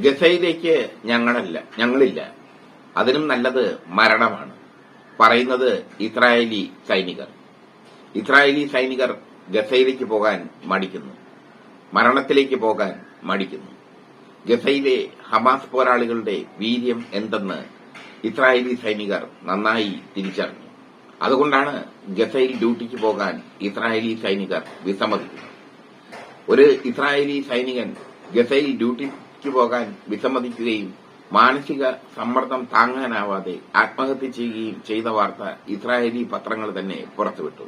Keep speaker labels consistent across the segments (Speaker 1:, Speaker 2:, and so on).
Speaker 1: ഗസയിലേക്ക് ഞങ്ങളല്ല ഞങ്ങളില്ല. അതിനും നല്ലത് മരണമാണ്. പറയുന്നത് ഇസ്രായേലി സൈനികർ. ഇസ്രായേലി സൈനികർ ഗസയിലേക്ക് പോകാൻ മടിക്കുന്നു. മരണത്തിലേക്ക് പോകാൻ മടിക്കുന്നു. ഗസയിലെ ഹമാസ് പോരാളികളുടെ വീര്യം എന്തെന്ന് ഇസ്രായേലി സൈനികർ നന്നായി തിരിച്ചറിഞ്ഞു. അതുകൊണ്ടാണ് ഗസയിൽ ഡ്യൂട്ടിക്ക് പോകാൻ ഇസ്രായേലി സൈനികർ വിസമ്മതിക്കുന്നത്. ഒരു ഇസ്രായേലി സൈനികൻ ഗസയിൽ ഡ്യൂട്ടിക്ക് പോകാൻ വിസമ്മതിക്കുകയും മാനസിക സമ്മർദ്ദം താങ്ങാനാവാതെ ആത്മഹത്യ ചെയ്യുകയും ചെയ്ത വാർത്ത ഇസ്രായേലി പത്രങ്ങൾ തന്നെ പുറത്തുവിട്ടു.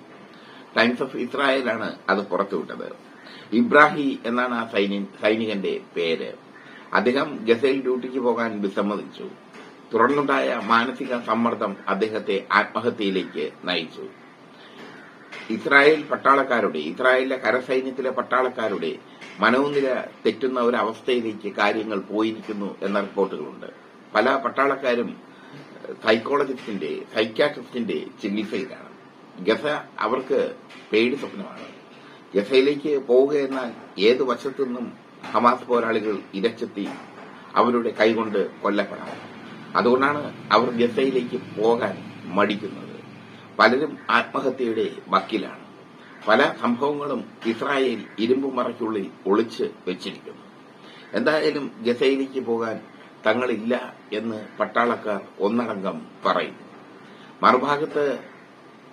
Speaker 1: ടൈംസ് ഓഫ് ഇസ്രായേലാണ് അത് പുറത്തുവിട്ടത്. ഇബ്രാഹി എന്നാണ് ആ സൈനി- സൈനികന്റെ പേര്. അദ്ദേഹം ഗസയിൽ ഡ്യൂട്ടിക്ക് പോകാൻ വിസമ്മതിച്ചു. തുടർന്നുണ്ടായ മാനസിക സമ്മർദ്ദം അദ്ദേഹത്തെ ആത്മഹത്യയിലേക്ക് നയിച്ചു. ഇസ്രായേൽ പട്ടാളക്കാരുടെ ഇസ്രായേലിലെ കരസൈന്യത്തിലെ പട്ടാളക്കാരുടെ മനോനില തെറ്റുന്ന ഒരു അവസ്ഥയിലേക്ക് കാര്യങ്ങൾ പോയിരിക്കുന്നു എന്ന റിപ്പോർട്ടുകളുണ്ട്. പല പട്ടാളക്കാരും സൈക്കോളജിസ്റ്റിന്റെ സൈക്യാട്രിസ്റ്റിന്റെ ചികിത്സയിലാണ്. ഗസ അവർക്ക് പേടി സ്വപ്നമാണ്. ഗസയിലേക്ക് പോവുക എന്നാൽ ഏത് വശത്തു നിന്നും ഹമാസ് പോരാളികൾ ഇരച്ചെത്തി അവരുടെ കൈകൊണ്ട് കൊല്ലപ്പെടാം അതുകൊണ്ടാണ് അവർ ഗസയിലേക്ക് പോകാൻ മടിക്കുന്നത്. പലരും ആത്മഹത്യയുടെ വക്കിലാണ്. പല സംഭവങ്ങളും ഇസ്രായേൽ ഇരുമ്പു മറയ്ക്കുള്ളിൽ ഒളിച്ച് വെച്ചിരിക്കുന്നു. എന്തായാലും ഗസയിലേക്ക് പോകാൻ തങ്ങളില്ല എന്ന് പട്ടാളക്കാർ ഒന്നടങ്കം പറയും മറുഭാഗത്ത്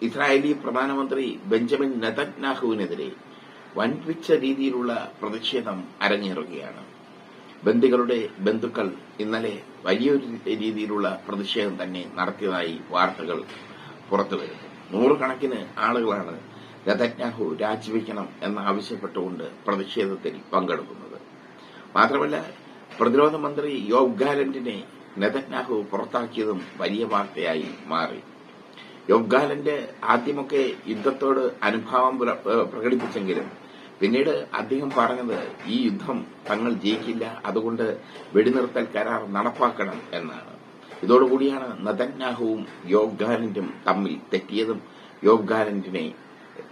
Speaker 1: ഇസ്രായേലി പ്രധാനമന്ത്രി ബെഞ്ചമിൻ നെതന്യാഹുവിനെതിരെ വൻപിച്ച രീതിയിലുള്ള പ്രതിഷേധം അരങ്ങേറുകയാണ്. ബന്ദികളുടെ ബന്ധുക്കൾ ഇന്നലെ വലിയൊരു രീതിയിലുള്ള പ്രതിഷേധം തന്നെ നടത്തിയതായി വാർത്തകൾ പുറത്തുവരുന്നു നൂറുകണക്കിന് ആളുകളാണ് രഥജ്ഞാഹു രാജിവെക്കണം എന്നാവശ്യപ്പെട്ടുകൊണ്ട് പ്രതിഷേധത്തിൽ പങ്കെടുക്കുന്നത്. മാത്രമല്ല പ്രതിരോധ മന്ത്രി യോഗ് ഗാലന്റിനെ നെതന്യാഹു പുറത്താക്കിയതും വലിയ വാർത്തയായി മാറി. യോബ് ഗാലന്റ് ആദ്യമൊക്കെ യുദ്ധത്തോട് അനുഭാവം പ്രകടിപ്പിച്ചെങ്കിലും പിന്നീട് അദ്ദേഹം പറഞ്ഞത് ഈ യുദ്ധം തങ്ങൾ ജയിക്കില്ല അതുകൊണ്ട് വെടിനിർത്തൽ കരാർ നടപ്പാക്കണം എന്നാണ്. ഇതോടുകൂടിയാണ് നതന്യാഹുവും യോബ് ഗാലന്റും തമ്മിൽ തെറ്റിയതും യോബ് ഗാലന്റിനെ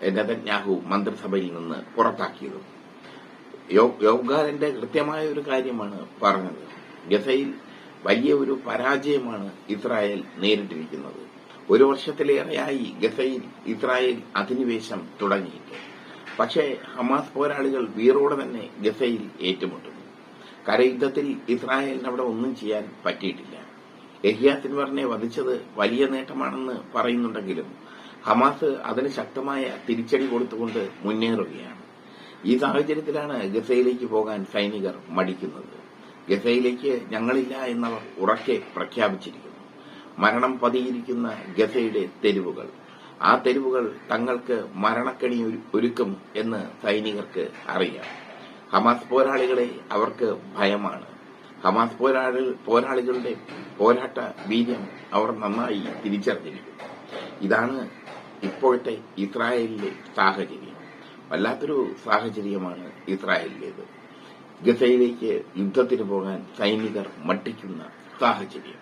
Speaker 1: നദന്യാഹു മന്ത്രിസഭയിൽ നിന്ന് പുറത്താക്കിയതും. യോ- യോബ് കൃത്യമായ ഒരു കാര്യമാണ് പറഞ്ഞത്. ഗസയിൽ വലിയ ഒരു പരാജയമാണ് ഇസ്രായേൽ നേരിട്ടിരിക്കുന്നത്. ഒരു വർഷത്തിലേറെയായി ഗസയിൽ ഇസ്രായേൽ അധിനിവേശം തുടങ്ങിയിട്ട്. പക്ഷേ ഹമാസ് പോരാളികൾ വീറോടെ തന്നെ ഗസയിൽ ഏറ്റുമുട്ടുന്നു. കരയുദ്ധത്തിൽ ഇസ്രായേലിന് അവിടെ ഒന്നും ചെയ്യാൻ പറ്റിയിട്ടില്ല. സിൻവറിനെ വധിച്ചത് വലിയ നേട്ടമാണെന്ന് പറയുന്നുണ്ടെങ്കിലും ഹമാസ് അതിന് ശക്തമായ തിരിച്ചടി കൊടുത്തുകൊണ്ട് മുന്നേറുകയാണ്. ഈ സാഹചര്യത്തിലാണ് ഗസയിലേക്ക് പോകാൻ സൈനികർ മടിക്കുന്നത്. ഗസയിലേക്ക് ഞങ്ങളില്ല എന്നവർ ഉറക്കെ പ്രഖ്യാപിച്ചിരിക്കുന്നു. മരണം പതിയിരിക്കുന്ന ഗസയുടെ തെരുവുകൾ. ആ തെരുവുകൾ തങ്ങൾക്ക് മരണക്കണി ഒരുക്കും എന്ന് സൈനികർക്ക് അറിയാം. ഹമാസ് പോരാളികളെ അവർക്ക് ഭയമാണ്. ഹമാസ് പോരാളി പോരാളികളുടെ പോരാട്ട വീര്യം അവർ നന്നായി തിരിച്ചറിഞ്ഞിരിക്കുന്നു. ഇതാണ് ഇപ്പോഴത്തെ ഇസ്രായേലിലെ സാഹചര്യം. വല്ലാത്തൊരു സാഹചര്യമാണ് ഇസ്രായേലിലേത്. ഗസയിലേക്ക് യുദ്ധത്തിന് പോകാൻ സൈനികർ മട്ടിക്കുന്ന സാഹചര്യം.